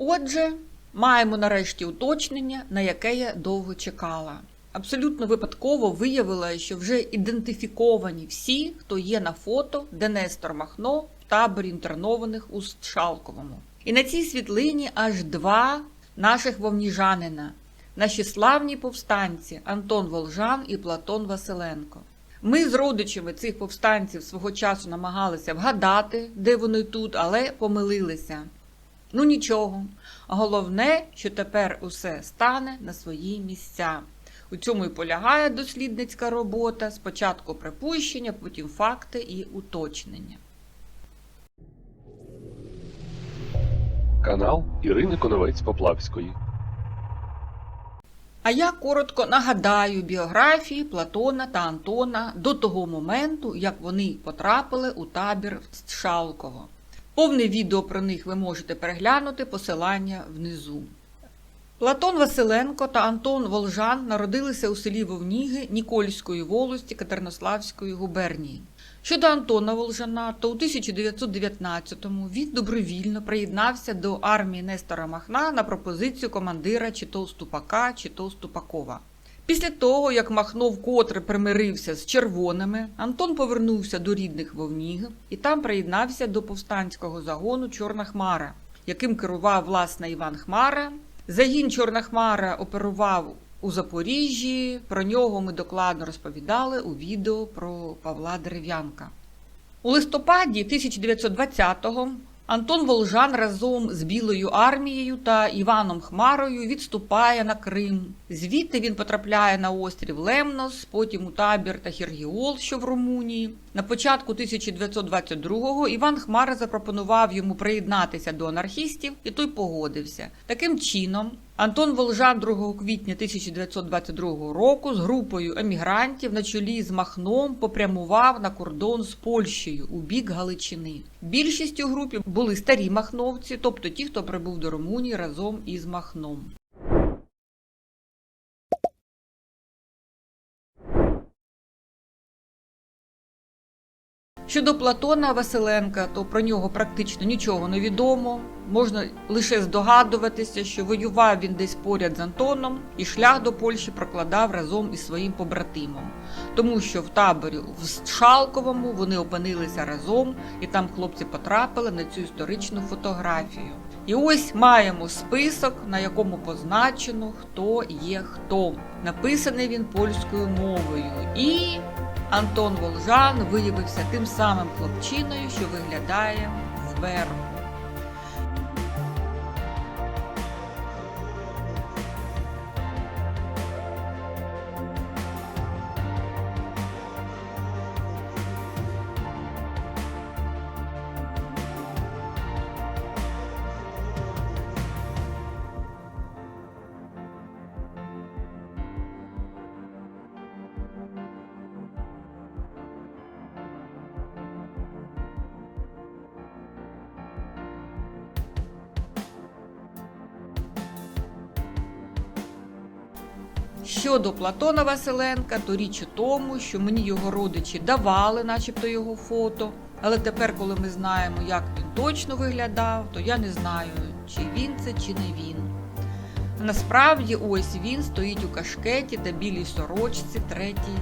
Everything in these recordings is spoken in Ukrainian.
Отже, маємо нарешті уточнення, на яке я довго чекала. Абсолютно випадково виявила, що вже ідентифіковані всі, хто є на фото, де Нестор Махно в таборі інтернованих у Шалковому. І на цій світлині аж два наших вовніжанина, наші славні повстанці Антон Волжан і Платон Василенко. Ми з родичами цих повстанців свого часу намагалися вгадати, де вони тут, але помилилися. Ну нічого. Головне, що тепер усе стане на свої місця. У цьому і полягає дослідницька робота. Спочатку припущення, потім факти і уточнення. Канал Ірини Коновець Поплавської. А я коротко нагадаю біографії Платона та Антона до того моменту, як вони потрапили у табір в Шалково. Повне відео про них ви можете переглянути посилання внизу. Платон Василенко та Антон Волжан народилися у селі Вовніги Нікольської волості Катернославської губернії. Щодо Антона Волжана, то у 1919-му він добровільно приєднався до армії Нестора Махна на пропозицію командира чи то Ступака, чи то Ступакова. Після того, як Махно вкотре примирився з червоними, Антон повернувся до рідних Вовніг і там приєднався до повстанського загону Чорна Хмара, яким керував власне Іван Хмара. Загін Чорна Хмара оперував у Запоріжжі. Про нього ми докладно розповідали у відео про Павла Дерев'янка. У листопаді 1920-го Антон Волжан разом з Білою армією та Іваном Хмарою відступає на Крим. Звідти він потрапляє на острів Лемнос, потім у табір та Хіргіол, що в Румунії. На початку 1922-го Іван Хмара запропонував йому приєднатися до анархістів, і той погодився. Таким чином, Антон Волжан 2 квітня 1922 року з групою емігрантів на чолі з Махном попрямував на кордон з Польщею у бік Галичини. Більшість у групі були старі махновці, тобто ті, хто прибув до Румунії разом із Махном. Щодо Платона Василенка, то про нього практично нічого не відомо. Можна лише здогадуватися, що воював він десь поряд з Антоном і шлях до Польщі прокладав разом із своїм побратимом, тому що в таборі в Шалковому вони опинилися разом, і там хлопці потрапили на цю історичну фотографію. І ось маємо список, на якому позначено, хто є хто. Написаний він польською мовою. І Антон Волжан виявився тим самим хлопчиною, що виглядає зверху. Щодо Платона Василенка, то річ у тому, що мені його родичі давали, начебто, його фото. Але тепер, коли ми знаємо, як він точно виглядав, то я не знаю, чи він це, чи не він. Насправді, ось він стоїть у кашкеті та білій сорочці, третій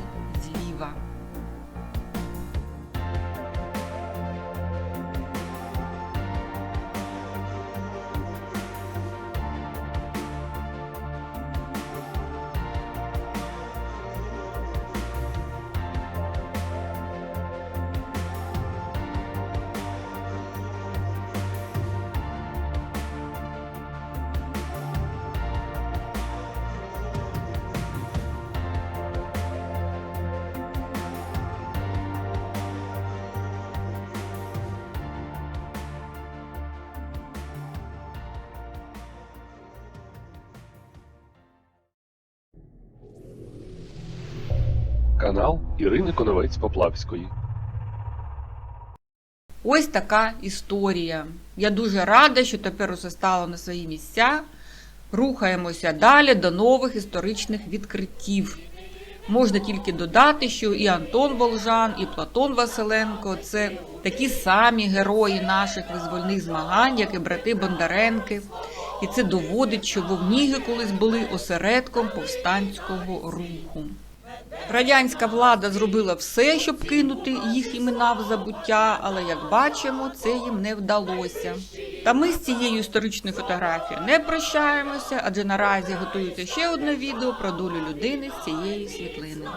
Канал Ірини Коновець Поплавської. Ось така історія. Я дуже рада, що тепер усе стало на свої місця. Рухаємося далі до нових історичних відкриттів. Можна тільки додати, що і Антон Волжан, і Платон Василенко це такі самі герої наших визвольних змагань, як і брати Бондаренки, І це доводить, що вовніги колись були осередком повстанського руху. Радянська влада зробила все, щоб кинути їх імена в забуття, але як бачимо, це їм не вдалося. Та ми з цією історичною фотографією не прощаємося, адже наразі готується ще одне відео про долю людини з цієї світлини.